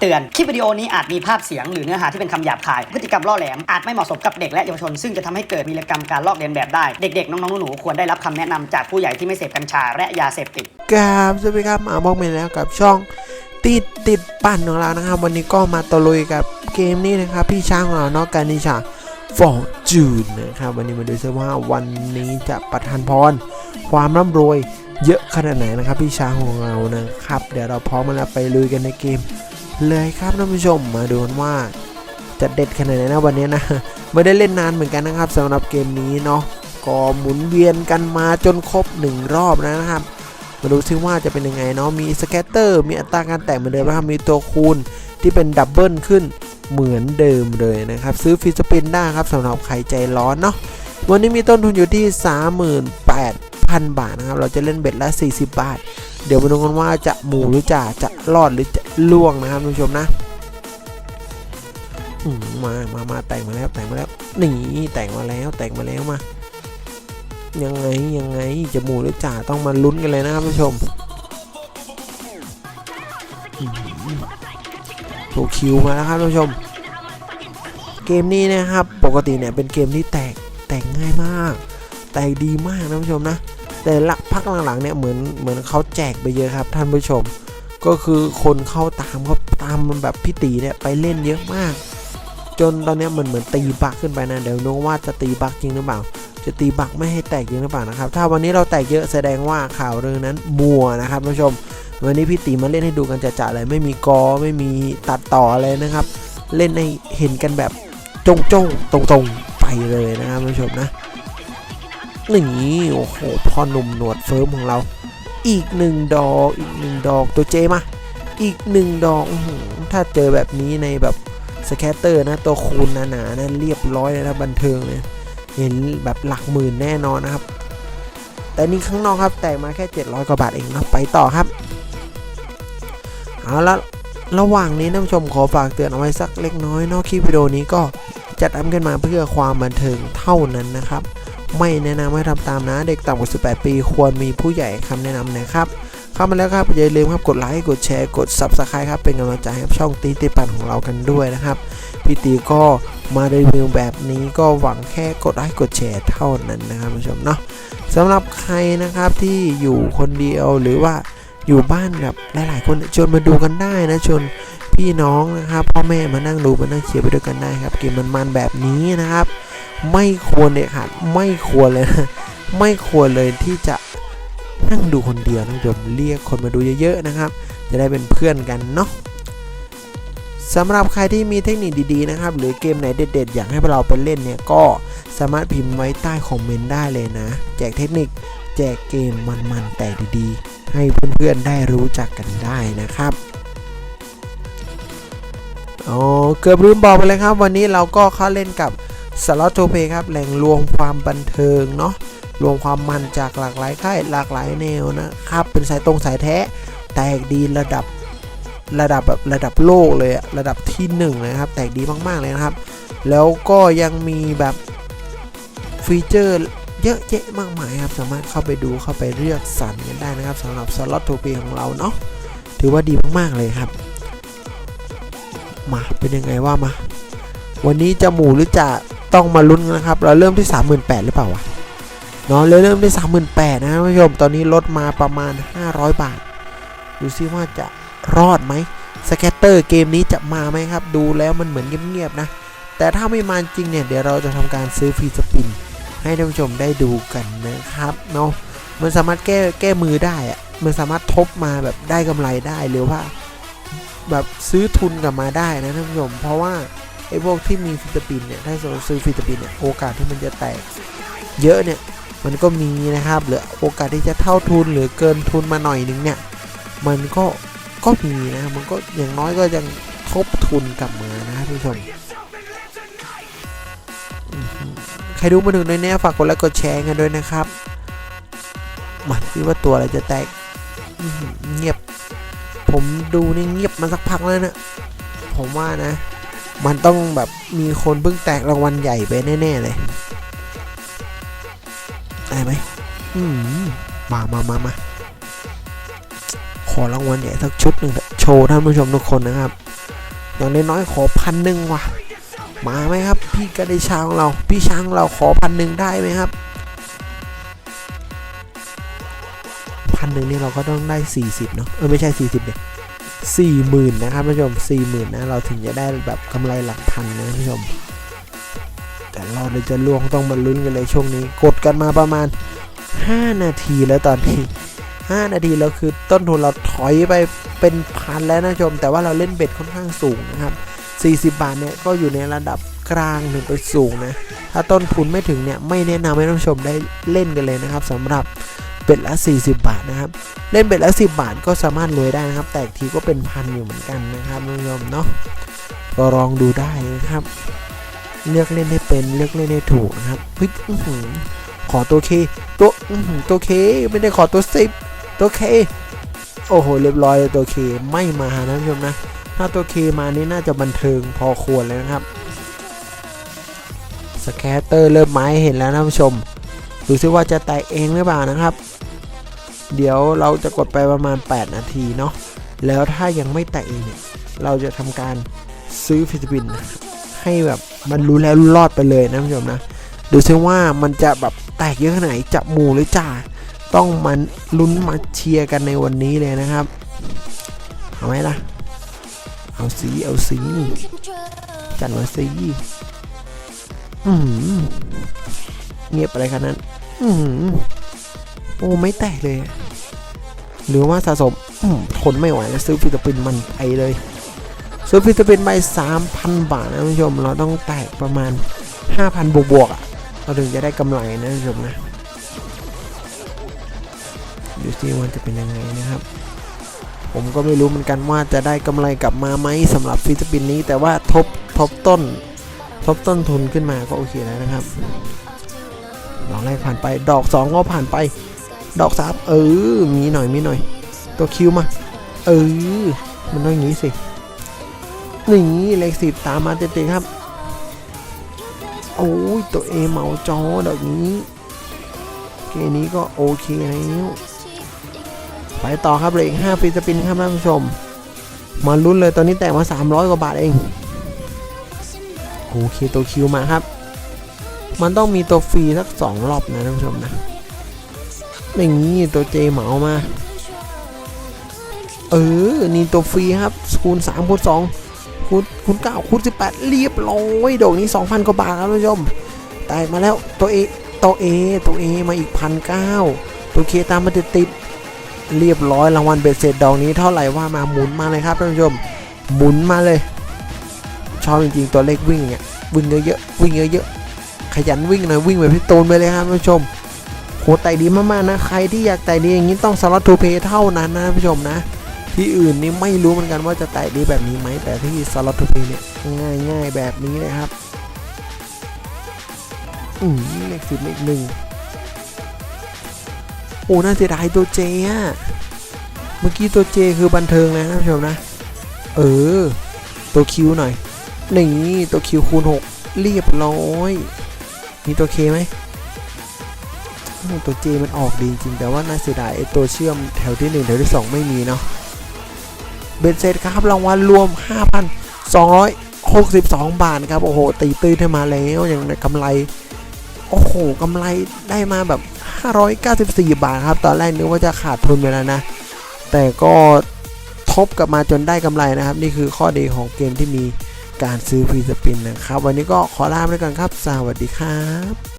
เตือน คลิปวิดีโอนี้อาจมีภาพเสียงหรือเนื้อหาที่เป็นคำหยาบคาย พฤติกรรมล่อแหลม อาจไม่เหมาะสมกับเด็กและเยาวชน ซึ่งจะทำให้เกิดวีรกรรมการลอกเลียนแบบได้ เด็กๆ น้องๆ หนูๆ ควรได้รับคำแนะนำจากผู้ใหญ่ที่ไม่เสพกัญชาและยาเสพติดกราบสวัสดีครับมาบอกเมนแล้วกับช่อง ติดติดปั่นของเรานะครับ วันนี้ก็มาตะลุยกับเกมนี้นะครับ พี่ช้างของเราเนาะการนิชาฟอร์จูนนะครับวันนี้มาดูซิว่าวันนี้จะประทานพร ความร่ำรวยเยอะขนาดไหนนะครับพี่ช้างของเรานะครับ เดี๋ยวเราพร้อมมาแล้วไปลุยกันในเกม เลยครับท่านผู้ชมมาดูกันว่าจะเด็ดขนาดไหนนะวันนี้นะไม่ได้เล่นนานเหมือนกันนะครับสำหรับเกมนี้เนาะก็หมุนเวียนกันมาจนครบหนึ่งรอบนะครับ มาดูซิว่าจะเป็นยังไงเนาะมีสแกตเตอร์มีอัตราการแตกเหมือนเดิมนะครับมีตัวคูณที่เป็นดับเบิลขึ้นเหมือนเดิมเลยนะครับ ซื้อฟรีสปินได้ครับสำหรับใครใจร้อนเนาะวันนี้มีต้นทุนอยู่ที่ 38,000 บาทนะครับ เราจะเล่นเบ็ดละ 40 บาท เดี๋ยวมาดูกันว่าจะหมูหรือจะจะรอดหรือจะ ล่วงนะครับท่านผู้ชมนะมามามาแต่งมาแล้วแต่งมาแล้วนี่แต่งมาแล้วแต่งมาแล้วมา ยังไงยังไงจะหมูหรือจ่าต้องมาลุ้นกันเลยนะครับท่านผู้ชมถูกคิวมาแล้วครับท่านผู้ชม เกมนี้นะครับ ปกติเนี่ยเป็นเกมที่แตกแตกง่ายมาก แตกดีมากนะท่านผู้ชมนะ แต่ละพักหลังๆเนี่ยเหมือนเหมือนเขาแจกไปเยอะครับท่านผู้ชม ก็คือคนเข้าตามเขาตามมันแบบพี่ตีเนี่ยไปเล่นเยอะมาก จนตอนนี้มันเหมือนตีบักขึ้นไปนะเดี๋ยวดูว่าจะตีบักจริงหรือเปล่า จะตีบักไม่ให้แตกเยอะหรือเปล่านะครับ ถ้าวันนี้เราแตกเยอะแสดงว่าข่าวเรื่องนั้นมัวนะครับท่านผู้ชม วันนี้พี่ตีมาเล่นให้ดูกันจะๆเลยไม่มีกอไม่มีตัดต่ออะไรนะครับ เล่นให้เห็นกันแบบจงจงๆตรงๆไปเลยนะครับท่านผู้ชมนะนี่โอ้โหพ่อหนุ่มหนวดเฟิร์มของเรา อีกหนึ่งดอกอีกหนึ่งดอกตัวเจมาอีกหนึ่งดอกถ้าเจอแบบนี้ในแบบสแคตเตอร์นะตัวคูณหนาๆนะเรียบร้อยเลยนะบันเทิงเลยเห็นแบบหลักหมื่นแน่นอนนะครับ แต่นี่ข้างนอกครับแต่มาแค่ 700 กว่าบาทเองนะไปต่อครับเอาละระหว่างนี้ท่านผู้ชมขอฝากเตือนเอาไว้สักเล็กน้อยนอกคลิปวิดีโอนี้ก็จัดทำขึ้นมาเพื่อความบันเทิงเท่านั้นนะครับ ไม่แนะนำให้ทำตามนะ เด็กต่ำกว่า 18 ปี ควรมีผู้ใหญ่คำแนะนำนะครับ เข้ามาแล้วครับอย่าลืมครับกดไลค์กดแชร์กด Subscribe ครับเป็นกำลังใจให้ช่องตีติปันของเรากันด้วยนะครับพี่ตีก็มารีวิวแบบนี้ก็หวังแค่กดไลค์กดแชร์เท่านั้นนะครับผู้ชมเนาะสำหรับใครนะครับที่อยู่คนเดียวหรือว่าอยู่บ้านกับหลายๆคนชวนมาดูกันได้นะชวนพี่น้องนะครับพ่อแม่มานั่งดูมานั่งเชียร์ไปด้วยกันได้ครับเกมมันๆแบบนี้นะครับ ไม่ควรเด็ดขาดไม่ควรเลยนะไม่ควรเลยที่จะนั่งดูคนเดียวนะผู้ชมเรียกคนมาดูเยอะๆนะครับ จะได้เป็นเพื่อนกันเนาะสำหรับใครที่มีเทคนิคดีๆนะครับ หรือเกมไหนเด็ดๆ อยากให้เราไปเล่นเนี่ยก็สามารถพิมพ์ไว้ใต้คอมเมนต์ได้เลยนะ แจกเทคนิคแจกเกมมันๆแต่ดีๆ ให้เพื่อนๆได้รู้จักกันได้นะครับอ๋อเกือบลืมบอกไปเลยครับ วันนี้เราก็เข้าเล่นกับ สล็อตโทเพครับแหล่งรวมความบันเทิงเนาะรวมความมันจากหลากหลายค่ายหลากหลายแนวนะครับเป็นสายตรงสายแท้แตกดีระดับระดับแบบระดับโลกเลยอะระดับที่หนึ่งเลยนะครับแตกดีมากๆเลยนะครับ แล้วก็ยังมีแบบฟีเจอร์เยอะแยะมากมายครับสามารถเข้าไปดูเข้าไปเลือกสรรกันได้นะครับสำหรับสล็อตทูปีของเราเนาะถือว่าดีมากๆเลยครับ มาเป็นยังไงว่ามา วันนี้จะหมู่หรือจะต้องมาลุ้นนะครับ เราเริ่มที่ 38,000หรือเปล่าวะเนาะเราเริ่มที่38,000นะท่านผู้ชมตอนนี้ลดมาประมาณ 500 บาท ดูซิว่าจะรอดไหมสแกตเตอร์เกมนี้จะมาไหมครับ ดูแล้วมันเหมือนเงียบๆนะ แต่ถ้าไม่มาจริงเนี่ย เดี๋ยวเราจะทำการซื้อฟรีสปิน ให้ท่านผู้ชมได้ดูกันนะครับเนาะมันสามารถแก้แก้มือได้อะมันสามารถทบมาแบบได้กำไรได้หรือว่า แบบซื้อทุนกลับมาได้นะท่านผู้ชมเพราะว่า ไอ้พวกที่มีฟรีสปินเนี่ยถ้าเราซื้อฟรีสปินเนี่ยโอกาสที่มันจะแตก เยอะเนี่ยมันก็มีนะครับหรือโอกาสที่จะเท่าทุนหรือเกินทุนมาหน่อยนึงเนี่ยมันก็ก็มีนะมันก็อย่างน้อยก็ยังทบทุนกลับมานะท่านผู้ชมใครดูมาถึงในนี้ฝากกดไลค์กดแชร์กันด้วยนะครับมาคิดว่าตัวอะไรจะแตกเงียบ ผมดูนี่เงียบมาสักพักแล้วนะผมว่านะ มันต้องแบบมีคนเพิ่งแตกรางวัลใหญ่ไปแน่ๆเลยได้ไหมอืมมามามามาขอรางวัลใหญ่สักชุดหนึ่งโชว์ท่านผู้ชมทุกคนนะครับ อย่างน้อยๆขอพันหนึ่งว่ะ มาไหมครับ พี่กระดิชาของเรา พี่ช้างเราขอพันหนึ่งได้ไหมครับพันหนึ่งนี่เราก็ต้องได้สี่สิบเนาะเออไม่ใช่สี่สิบเนี่ย 4 0,000นะครับผู้ชม4 0,000นะเราถึงจะได้แบบกำไรหลักพันนะผู้ชม แต่เราจะล่วงต้องมาลุ้นกันเลยช่วงนี้ กดกันมาประมาณ 5 นาทีแล้วตอนนี้ 5 นาทีแล้วคือต้นทุนเราถอยไปเป็นพันแล้วนะชม แต่ว่าเราเล่นเบ็ดค่อนข้างสูงนะครับ 40 บาทเนี่ยก็อยู่ในระดับกลางถึงไปสูงนะ ถ้าต้นทุนไม่ถึงเนี่ยไม่แนะนำให้ท่านผู้ชมได้เล่นกันเลยนะครับสำหรับ เบ็ดละ 40 บาทนะครับ เล่นเบ็ดละ 10 บาทก็สามารถรวยได้นะครับ แต่อีกทีก็เป็นพันอยู่เหมือนกันนะครับท่านผู้ชมเนาะก็ลองดูได้นะครับ เลือกเล่นให้เป็นเลือกเล่นให้ถูกนะครับเฮ้ยขอตัวเคตัวตัวเคไม่ได้ขอตัวสิบตัวเคโอ้โหเรียบร้อยตัวเคไม่มานะท่านผู้ชมนะ ถ้าตัวเคมานี่น่าจะบันเทิงพอควรเลยนะครับสแคตเตอร์เริ่มไม้เห็นแล้วนะท่านผู้ชมดูซิว่าจะแตกเองหรือเปล่านะครับ เดี๋ยวเราจะกดไปประมาณ 8 นาทีเนาะแล้วถ้ายังไม่แตกเองเนี่ยเราจะทำการซื้อฟิสปินให้แบบมันรู้แล้วรู้รอดไปเลยนะท่านผู้ชมนะดูซิว่ามันจะแบบแตกเยอะแค่ไหนจับหมูหรือจ่าต้องมันลุ้นมาเชียร์กันในวันนี้เลยนะครับ เอาไหมล่ะ เอาสีเอาสีจัดมาสีอือหือเงียบอะไรขนาดนั้น อือหือ โอ้ไม่แตกเลย หรือว่าสะสมทนไม่ไหวแล้วซื้อฟิลิปปินส์มันไปเลย ซื้อฟิลิปปินส์ไปสามพันบาทนะท่านผู้ชม เราต้องแตกประมาณ5,000บวกบวกๆอะเราถึงจะได้กำไรนะท่านผู้ชมนะดูซิว่าจะเป็นยังไงนะครับ ผมก็ไม่รู้เหมือนกันว่าจะได้กำไรกลับมาไหมสำหรับฟิลิปปินส์นี้ แต่ว่าทบทบต้น ทบต้นทุนขึ้นมาก็โอเคแล้วนะครับดอกแรกผ่านไป ดอก 2 ก็ผ่านไป ดอกสามเออ มีหน่อยมีหน่อย ตัวคิวมา เออ มันต้องอย่างนี้สินี่เลขสิบตามมาเต็มๆครับ โอ้ย ตัวเอเมาจอดอกนี้ เกมนี้ก็โอเคแล้วไปต่อครับเลยอีก5ฟรีสปินครับท่านผู้ชม มาลุ้นเลยตอนนี้แตกมา 300 กว่าบาทเอง โอเคตัวคิวมาครับ มันต้องมีตัวฟรีสัก 2 รอบนะท่านผู้ชมนะ อย่างนี้ตัวเจเหมามา เออ นี่ตัวฟรีครับ คูณ3คูณ2คูณคูณ9คูณ18 เรียบร้อยดอกนี้ 2,000 กว่าบาทครับท่านผู้ชมแตกมาแล้วตัวเอตัวเอตัวเอมาอีกพันเก้าตัวเคตามมาติดติดเรียบร้อยรางวัลเบ็ดเสร็จดอกนี้เท่าไหร่ว่ามาหมุนมาเลยครับท่านผู้ชมหมุนมาเลย ชอบจริงๆตัวเลขวิ่งเนี่ยวิ่งเยอะๆวิ่งเยอะๆขยันวิ่งหน่อยวิ่งแบบพี่ตูนไปเลยครับท่านผู้ชม โหไต่ดีมากๆนะ ใครที่อยากไต่ดีอย่างนี้ต้องสล็อตทูเพย์เท่านั้นนะท่านผู้ชมนะ ที่อื่นนี่ไม่รู้เหมือนกันว่าจะไต่ดีแบบนี้ไหมแต่ที่สล็อตทูเพย์เนี่ยง่ายๆแบบนี้เลยครับอืมเลขสิบเลขหนึ่งโอ้น่าเสียดายตัวเจอะเมื่อกี้ตัวเจคือบันเทิงเลยนะท่านผู้ชมนะ เออ ตัวคิวหน่อยนี่ตัวคิวคูณ 6 เรียบร้อย มีตัวเคไหม ตัวเจมันออกดีจริงแต่ว่าน่าเสียดายไอตัวเชื่อมแถวที่ 1 แถวที่ 2 ไม่มีเนาะเบนเซตครับรางวัลรวม 5,262 บาทครับ โอ้โห ตีตื้นให้มาแล้วอย่างกำไร โอ้โหกำไรได้มาแบบ 594 บาทครับ ตอนแรกนึกว่าจะขาดทุนไปแล้วนะ แต่ก็ทบกลับมาจนได้กำไรนะครับ นี่คือข้อดีของเกมที่มีการซื้อฟรีสปินนะครับ วันนี้ก็ขอลาไปก่อนครับ สวัสดีครับ